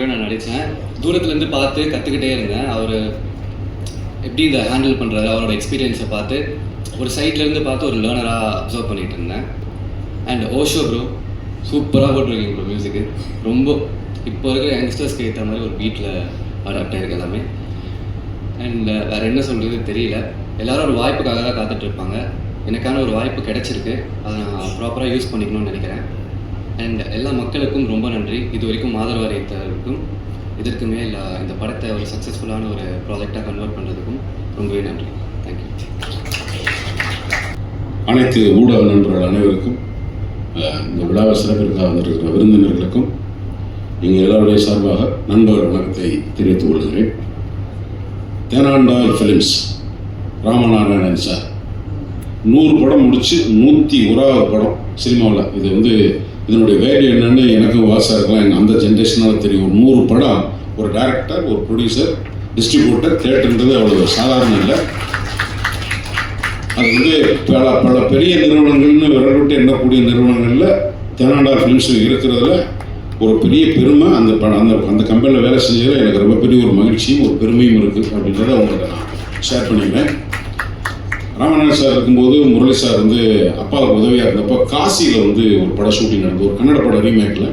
நான் நடித்தேன். தூரத்துலேருந்து பார்த்து கற்றுக்கிட்டே இருந்தேன். அவர் எப்படி இந்த ஹேண்டில் பண்ணுறாரு அவரோட எக்ஸ்பீரியன்ஸை பார்த்து ஒரு சைட்லேருந்து பார்த்து ஒரு லேர்னராக அப்சர்வ் பண்ணிகிட்டு இருந்தேன். அண்ட் ஓஷோ ப்ரோ சூப்பராக போட்டிருக்கீங்க ப்ரோ மியூசிக்கு ரொம்ப இப்போ இருக்கிற யங்ஸ்டர்ஸ்க்கு ஏற்ற மாதிரி ஒரு பீட்டில் அடாப்ட் ஆகிருக்கு எல்லாமே. அண்ட் வேறு என்ன சொல்கிறது தெரியல. எல்லாரும் ஒரு வாய்ப்புக்காக தான் காத்துட்ருப்பாங்க எனக்கான ஒரு வாய்ப்பு கிடைச்சிருக்கு. அதை நான் ப்ராப்பராக யூஸ் பண்ணிக்கணும்னு நினைக்கிறேன். அண்ட் எல்லா மக்களுக்கும் ரொம்ப நன்றி. இது வரைக்கும் ஆதரவு இதற்கு மேல் இந்த படத்தை ஒரு சக்ஸஸ்ஃபுல்லான ஒரு ப்ராஜெக்டாக கன்வெர்ட் பண்ணுறதுக்கும் ரொம்பவே நன்றி. தேங்க்யூ அனைத்து ஊடக நண்பர்கள் அனைவருக்கும் இந்த விழாவை சிறப்பிற்காக வந்திருக்கிற விருந்தினர்களுக்கும் நீங்கள் எல்லாருடைய சார்பாக நண்பர் வணக்கத்தை தெரிவித்துக் கொள்கிறேன். Thenandal films Ramanarayanan sir. நூறு படம் முடித்து நூற்றி ஒராவது படம் சினிமாவில். இது வந்து இதனுடைய வேல்யூ என்னென்னு எனக்கு வாசா இருக்கலாம் எங்கள் அந்த ஜென்ரேஷனால் தெரியும். ஒரு நூறு படம் ஒரு டேரக்டர் ஒரு ப்ரொடியூசர் டிஸ்ட்ரிபியூட்டர் தேட்டர்ன்றது அவ்வளோ சாதாரணம் இல்லை. அது வந்து பல பல பெரிய நிறுவனங்கள்னு விரல் விட்டு எண்ணக்கூடிய நிறுவனங்களில் தேனாண்டா ஃபிலிம்ஸ் இருக்கிறதுல ஒரு பெரிய பெருமை. அந்த ப- அந்த அந்த கம்பெனியில் வேலை செஞ்சதில் எனக்கு ரொம்ப பெரிய ஒரு மகிழ்ச்சியும் ஒரு பெருமையும் இருக்குது அப்படின்றத உங்கள்கிட்ட நான் ஷேர் பண்ணிக்கிறேன். ராமநாதன் சார் இருக்கும்போது முரளி சார் வந்து அப்பாவுக்கு உதவியாக இருந்தப்போ காசியில் வந்து ஒரு படம் ஷூட்டிங் நடந்தது. ஒரு கன்னட படம் ரீமேக்கில்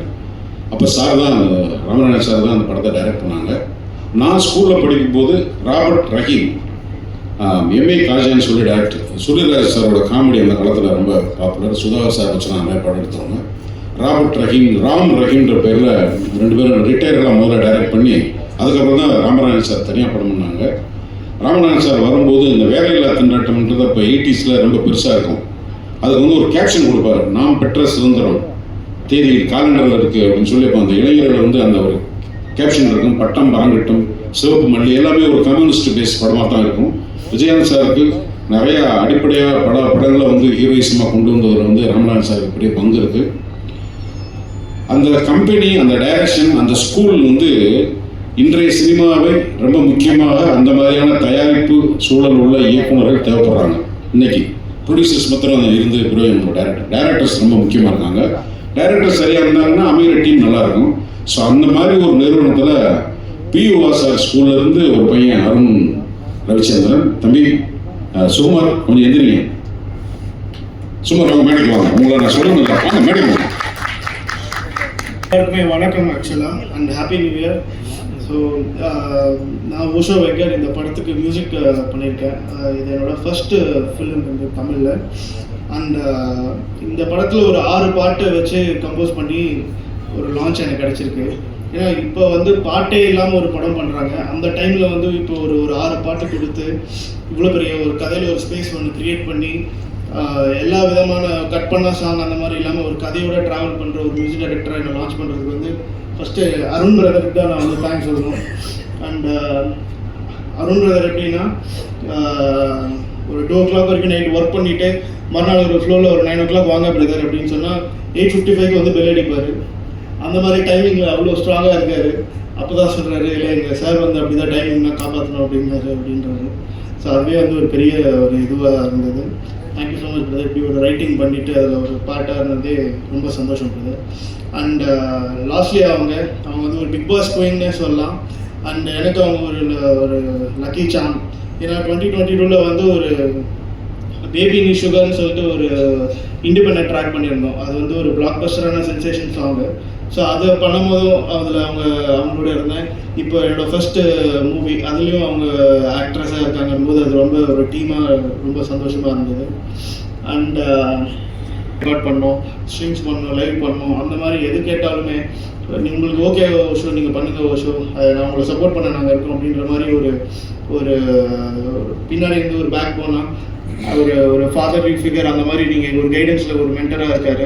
அப்போ சார் தான் அந்த- ராமநாதன் சார் தான் அந்த படத்தை டைரக்ட் பண்ணாங்க. நான் ஸ்கூலில் படிக்கும்போது ராபர்ட் ரஹீம் எம்ஏ காஜான்னு சொல்லி டேரக்டர் சுனிராஜ் சாரோட காமெடி அந்த காலத்தில் ரொம்ப பாப்புலர் சுதாகர் சார் வச்சு நான் நிறைய படம் எடுத்தவங்க. ராபர்ட் ரஹீம் ராம் ரஹீம்ன்ற பேரில் ரெண்டு பேரும் ரிட்டையர்லாம் முதல்ல டைரக்ட் பண்ணி அதுக்கப்புறம் தான் ராமநாதன் சார் தனியாக படம் பண்ணாங்க. ராமநாதன் சார் வரும்போது இந்த வேலையில்லா திண்டாட்டம்ன்றது அப்போ எயிட்டிஸில் ரொம்ப பெருசாக இருக்கும். அதுக்கு வந்து ஒரு கேப்ஷன் கொடுப்பார். நாம் பெற்ற சுதந்திரம். தேதி காலண்டரில் இருக்குது அப்படின்னு சொல்லி அப்போ அந்த இளைஞர்கள் வந்து அந்த ஒரு கேப்ஷன் இருக்கும். பட்டம் பரங்கட்டம் சிவப்பு மல்லி எல்லாமே ஒரு கம்யூனிஸ்ட் பேஸ் படமாக தான் இருக்கும். விஜயகாந்த் சாருக்கு நிறைய அடிப்படையாக பட படங்களை வந்து ஹீரோயிசமாக கொண்டு வந்ததில் வந்து ராமநாதன் சாருக்கு பெரிய பங்கு இருக்குது அந்த கம்பெனி அந்த டைரக்ஷன் அந்த ஸ்கூல் வந்து இன்றைய சினிமாவை ரொம்ப முக்கியமாக அந்த மாதிரியான தயாரிப்பு சூழல் உள்ள இயக்குனர்கள் தேவைப்படுறாங்க. இன்னைக்கு ப்ரொடியூசர்ஸ் மாத்திரம் இருந்து பிரயோஜனம் டேரக்டர் டேரக்டர்ஸ் ரொம்ப முக்கியமாக இருக்காங்க. டேரக்டர் சரியாக இருந்தாங்கன்னா அமைகிற டீம் நல்லாயிருக்கும் ஸோ அந்த மாதிரி ஒரு நிறுவனத்தில் பியூ வாசார் ஸ்கூல்ல இருந்து ஒரு பையன் அருண் ரவிச்சந்திரன். தம்பி அஹ், சுகுமார் கொஞ்சம் எந்திரிங்க. சுமார் அவங்க மேடைக்கு வாங்க. உங்களை நான் சொல்லணும் வாங்க மேடைக்கு வாங்க. எல்லாருக்குமே வணக்கம் ஆக்சுவலாக and happy new year so uh, நான் உஷா வெங்கர் இந்த படத்துக்கு மியூசிக் uh, பண்ணியிருக்கேன். Uh, இது என்னோட ஃபஸ்ட்டு ஃபிலிம் வந்து தமிழில். அண்ட் இந்த படத்தில் ஒரு ஆறு பாட்டு வச்சு கம்போஸ் பண்ணி ஒரு லான்ச் எனக்கு கிடச்சிருக்கு. ஏன்னா இப்போ வந்து பாட்டே இல்லாமல் ஒரு படம் பண்ணுறாங்க அந்த டைமில் வந்து இப்போ ஒரு ஒரு ஆறு பாட்டு கொடுத்து இவ்வளோ பெரிய ஒரு கதையில் ஒரு ஸ்பேஸ் ஒன்று க்ரியேட் பண்ணி எல்லா விதமான கட் பண்ண சாங் அந்த மாதிரி இல்லாமல் ஒரு கதையோட ட்ராவல் பண்ணுற ஒரு மியூசிக் டைரக்டராக என்னை லான்ச் பண்ணுறதுக்கு வந்து ஃபஸ்ட்டு அருண் பிரதருக்கு தான் நான் வந்து தேங்க்ஸ் சொல்லணும். அண்ட் uh, அருண் பிரதர் எப்படின்னா uh, ஒரு டூ ஓ கிளாக் வரைக்கும் நைட் ஒர்க் பண்ணிவிட்டு மறுநாள் ஒரு ஃப்ளோவில் ஒரு நைன் ஓ கிளாக் வாங்க பிரதர் அப்படின்னு சொன்னால் எயிட் ஃபிஃப்டி ஃபைவ்க்கு வந்து பெல் அடிப்பார். அந்த மாதிரி டைமிங்கில் அவ்வளோ ஸ்ட்ராங்காக இருக்கார். அப்போ தான் சொல்கிறாரு இல்லை எங்கள் சார் வந்து அப்படி தான் டைமிங் தான் காப்பாற்றணும் அப்படின்னாரு அப்படின்றாரு. ஸோ அதுவே வந்து ஒரு பெரிய ஒரு இதுவாக இருந்தது. தேங்க்யூ ஸோ மச் பிரதர் இப்படி ஒரு ரைட்டிங் பண்ணிவிட்டு அதில் ஒரு பார்ட்டாக இருந்ததே ரொம்ப சந்தோஷம் பிரதர் அண்ட் லாஸ்ட்லி அவங்க அவங்க வந்து ஒரு பிக் பாஸ் குயின்னே சொல்லலாம். அண்ட் எனக்கு அவங்க ஒரு ஒரு லக்கி சாம் ஏன்னா டுவெண்ட்டி டுவெண்ட்டி டூவில் வந்து ஒரு பேபி நீ சுகர்னு சொல்லிட்டு ஒரு இண்டிபெண்ட் ட்ராக் பண்ணியிருந்தோம். அது வந்து ஒரு பிளாக் பஸ்டரான சென்சேஷன் சாங்கு ஸோ அதை பண்ணும்போதும் அதில் அவங்க அவங்களோட இருந்தேன். இப்போ என்னோட ஃபர்ஸ்ட் மூவி அதுலேயும் அவங்க ஆக்ட்ரஸாக இருக்காங்க போது அது ரொம்ப ஒரு டீமாக ரொம்ப சந்தோஷமாக இருந்தது. அண்ட் ரெக்கார்ட் பண்ணோம் ஸ்ட்ரிங்ஸ் பண்ணணும் லைவ் பண்ணணும் அந்த மாதிரி எது கேட்டாலுமே உங்களுக்கு ஓகே ஷோ நீங்கள் பண்ணுங்க ஷோ நான் உங்களை சப்போர்ட் பண்ண நாங்கள் இருக்கோம் அப்படின்ற மாதிரி ஒரு ஒரு ஒரு பின்னாடி இருந்து ஒரு பேக் போனால் ஒரு ஒரு ஃபாதர் ஃபிகர் அந்த மாதிரி நீங்கள் ஒரு கைடன்ஸில் ஒரு மென்டராக இருக்காரு.